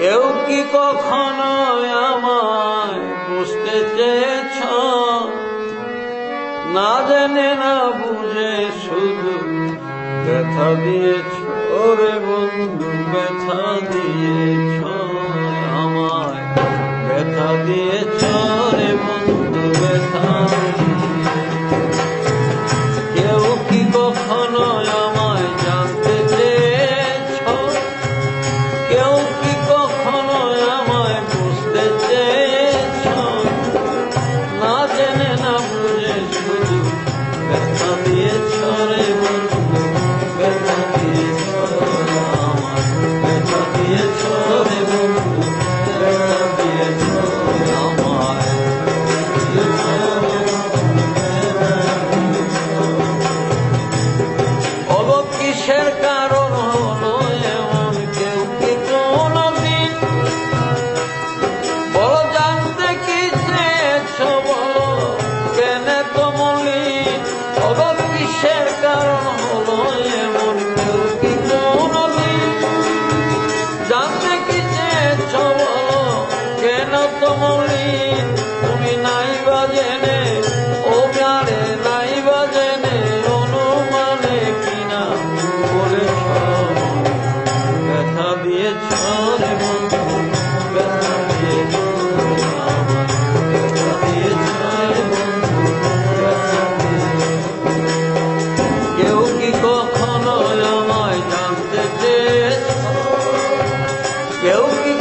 কেউ কি কখনো আমায় বুঝতে চেয়েছ? না জেনে, না বুঝে শুধু ব্যথা দিয়েছ। ওরে বন্ধু, ব্যথা দিয়েছ আমায়। ব্যথা দিয়েছ রে বন্ধু, ব্যথা কেন কমলি অব কিসের কারণ হলো এমন কেউ কি কোনদিন জানতে কি চেয়েছ বলো, কেন কমলি? তুমি নাই বা জেনে, ও গারে নাই বা জেনে, অনুমানে কিনা বলেছ। ব্যথা দিয়েছ। কেউ কি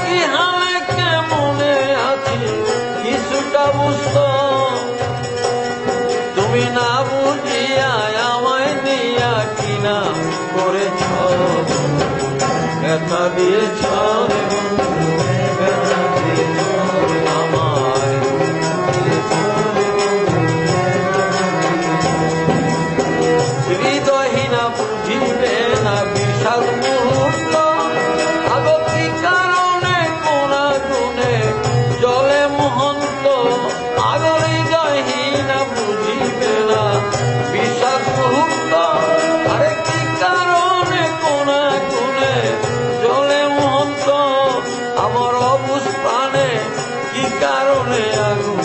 আমি কি হালে কেমনে আছি, কিছুটা বুঝতো। তুমি না বুঝিয়া আমায় নিয়া কিনা করেছ। ব্যথা দিয়েছ আমার অবস্থানে কি কারণে আগুন